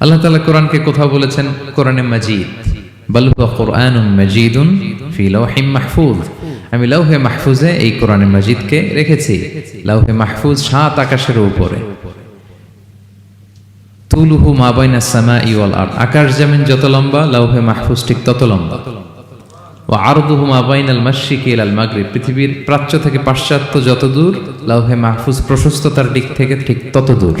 আল্লাহ তাআলা কোরআনকে কোথাও বলেছেন? কোরআনে মাজিদ। বল হুয়া মাজিদুন মাহফুজ। আমি লাউহে মাহফুজে এই কোরআনে মাজিদকে রেখেছি। লাউহে মাহফুজ সাত আকাশের উপরে। তুলুহু মা সামা ইওয়াল আর আকাশ যেমন যত লম্বা, লাউহে মাহফুজ ঠিক তত লম্বা। ও আরদুহু মা বাইনাল মাশরিকি ইলাল মাগরিব। পৃথিবীর প্রাচ্য থেকে পাশ্চাত্য যত দূর, লাউহে মাহফুজ প্রশস্ততার দিক থেকে ঠিক তত দূর।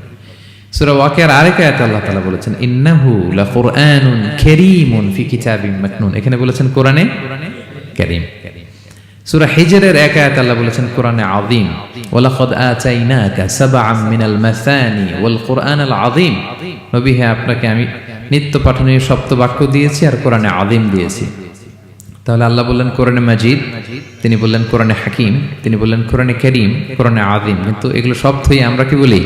সূরা আয়াতে আল্লাহ বলেছেন, ইন্নাহু লাকুরআনুন কারীমুন ফি মাকনুন। এখানে বলেছেন, কোরআনে কারীম। হিজরের এক আল্লাহ বলেছেন, কোরআনে আযীম। ওয়ালাকাদ আতাইনাকা সাবআম মিনাল মাসানি ওয়াল কোরআনাল আযীম। নবী, হে, আপনাকে আমি নিত্য পাঠনীয় সপ্ত বাক্য দিয়েছি আর কোরআনে আযীম দিয়েছি। তাহলে আল্লাহ বললেন, কোরআনে মাজিদ। তিনি বললেন, কোরআনে হাকিম। তিনি বললেন, কোরআনে করিম। কোরআনে আদিম কিন্তু এগুলো সব আমরা কি বলি?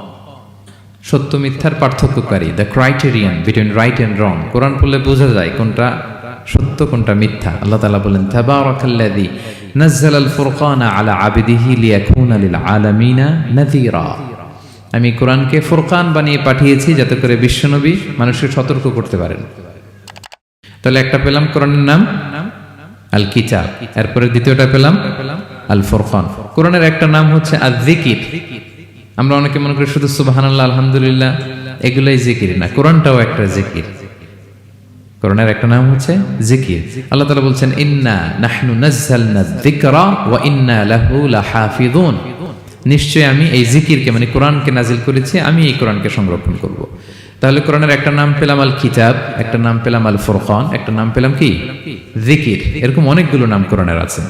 সত্য মিথ্যার পার্থক্যকারী the criterion between right and wrong কোরআন পড়লে বোঝা যায় কোনটা সত্য, কোনটা মিথ্যা। আল্লাহ তালা বলেন, তাবারাকাল্লাযী নাযালা আল ফুরকানা আলা আবিদিহি লিয়াকুনা লিল আলামিনা নাযীরা। আমি কোরআনকে ফুরকান বানিয়ে পাঠিয়েছি যাতে করে বিশ্বনবী মানুষকে সতর্ক করতে পারেন। তাহলে একটা পেলাম কোরআনের নাম আল কিতাব এরপরে দ্বিতীয়টা পেলাম আল ফুরকান কোরআনের একটা নাম হচ্ছে আল জিকির আমরা অনেকে মনে করি শুধু সুবহানাল্লাহ, আলহামদুলিল্লাহ, এগুলাই জিকির না, কোরআনটাও একটা জিকির। কোরআনের একটা নাম হচ্ছে জিকির। আল্লাহ তাআলা বলছেন, ইন্না নাহনু নাযালনা যিকরা ওয়া ইন্না লাহু লাহাফিযুন। নিশ্চয় আমি এই জিকিরকে মানে কোরআনকে নাজিল করেছি, আমি এই কোরআনকে সংরক্ষণ করব। তাহলে কোরআনের একটা নাম পেলাম আল কিতাব একটা নাম পেলাম আল ফুরকান একটা নাম পেলাম কি? জিকির। এরকম অনেকগুলো নাম কোরআনের আছে।